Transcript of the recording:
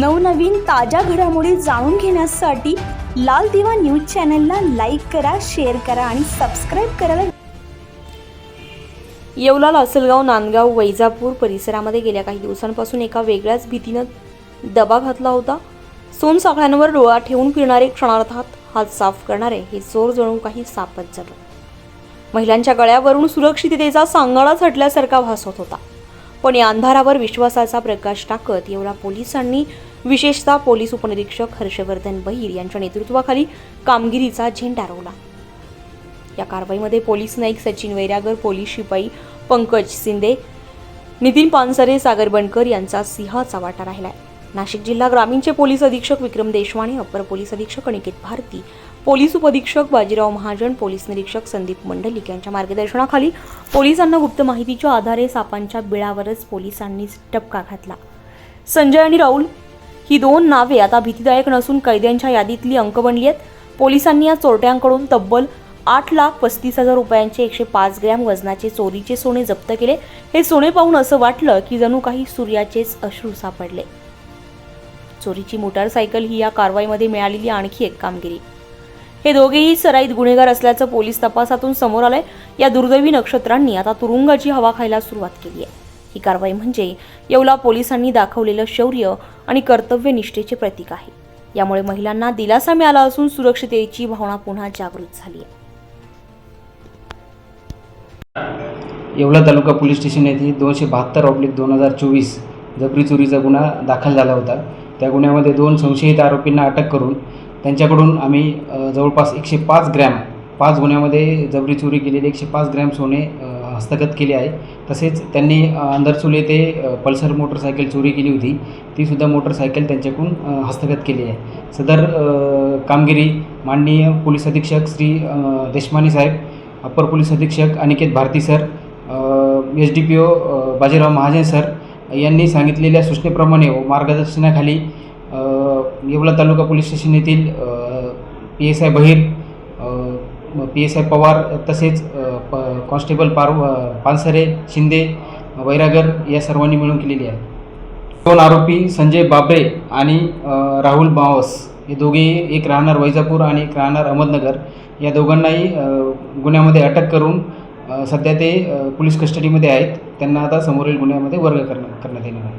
नवनवीन ताज्या घडामोडी जाणून घेण्यासाठी लाल दिवा न्यूज चॅनलला लाईक करा शेअर करा आणि सबस्क्राईब करायला येवला लासलगाव नांदगाव वैजापूर परिसरामध्ये गेल्या काही दिवसांपासून एका वेगळ्याच भीतीनं दबा घातला होता. सोनसाखळ्यांवर डोळा ठेवून फिरणारे क्षणार्थात हात साफ करणारे हे चोर जणू काही सापच झालं महिलांच्या गळ्यावरून सुरक्षिततेचा सांगाडा झटल्यासारखा भास होत होता. पण या अंधारावर विश्वासाचा प्रकाश टाकत येवला पोलिसांनी विशेषतः पोलीस उपनिरीक्षक हर्षवर्धन बहीर यांच्या नेतृत्वाखाली कामगिरीचा झेंडा रोवला. या कारवाईमध्ये पोलीस नाईक सचिन वैरागर पोलीस शिपाई पंकज शिंदे नितीन पानसरे सागर बनकर यांचा सिंहाचा वाटा राहिलाय. नाशिक जिल्हा ग्रामीणचे पोलीस अधीक्षक विक्रम देशवाणे अप्पर पोलीस अधीक्षक अनिकेत भारती पोलीस उपअधीक्षक बाजीराव महाजन पोलीस निरीक्षक संदीप मंडलिक यांच्या मार्गदर्शनाखाली पोलिसांना गुप्त माहितीच्या आधारे सापांच्या बिळावरच पोलिसांनी टपका घातला. संजय आणि राहुल ही दोन नावे आता भीतीदायक नसून कैद्यांच्या यादीतली अंक बनली आहेत. पोलिसांनी या चोरट्यांकडून तब्बल आठ लाख पस्तीस हजार रुपयांचे एकशे पाच ग्रॅम वजनाचे चोरीचे सोने जप्त केले. हे सोने पाहून असं वाटलं की जणू काही सूर्याचेच अश्रू सापडले. चोरीची मोटारसायकल ही या कारवाईमध्ये मिळालेली आणखी एक कामगिरी. हे दोघेही सराईत गुन्हेगार असल्याचं पोलीस तपासातून समोर आलंय. या दुर्दैवी नक्षत्रांनी आता तुरुंगाची हवा खायला सुरुवात केली आहे. ही कारवाई म्हणजे येवला पोलिसांनी दाखवलेलं शौर्य आणि कर्तव्यनिष्ठेचे प्रतीक आहे. यामुळे महिलांना दिलासा मिळाला असून सुरक्षितेची भावना पुन्हा जागृत झाली आहे. येवला तालुका पोलीस स्टेशन येथे दोनशे बहात्तर ऑब्लिक दोन हजार चोवीस जबरी चोरीचा गुन्हा दाखल झाला होता. त्या गुन्ह्यामध्ये दोन संशयित आरोपींना अटक करून त्यांच्याकडून आम्ही जवळपास एकशे पाच ग्रॅम पाच गुन्ह्यामध्ये जबरी चोरी केलेले एकशे पाच ग्रॅम सोने हस्तगत केले आहे. तसेच त्यांनी अ, येथे पल्सर मोटरसायकल चोरी केली होती. तीसुद्धा मोटरसायकल त्यांच्याकडून हस्तगत केली आहे. सदर कामगिरी माननीय पोलीस अधीक्षक श्री देशमाने साहेब अप्पर पोलीस अधीक्षक Aniket Bharti sir S D P O Bajirao Mahajan sir यांनी सांगितलेल्या सूचनेप्रमाणे व मार्गदर्शनाखाली येवला तालुका पोलीस स्टेशन येथील P S I Bahir P S I Pawar तसेच प कॉन्स्टेबल पार पानसरे शिंदे वैरागर या सर्वांनी मिळून केलेली आहे. दोन आरोपी संजय बाबरे आणि राहुल बावस. हे दोघे एक राहणार वैजापूर आणि एक राहणार अहमदनगर. या दोघांनाही गुन्ह्यामध्ये अटक करून सध्या ते पोलीस कस्टडीमध्ये आहेत. त्यांना आता समोरील गुन्ह्यामध्ये वर्ग करण्यात करण्यात येणार आहे.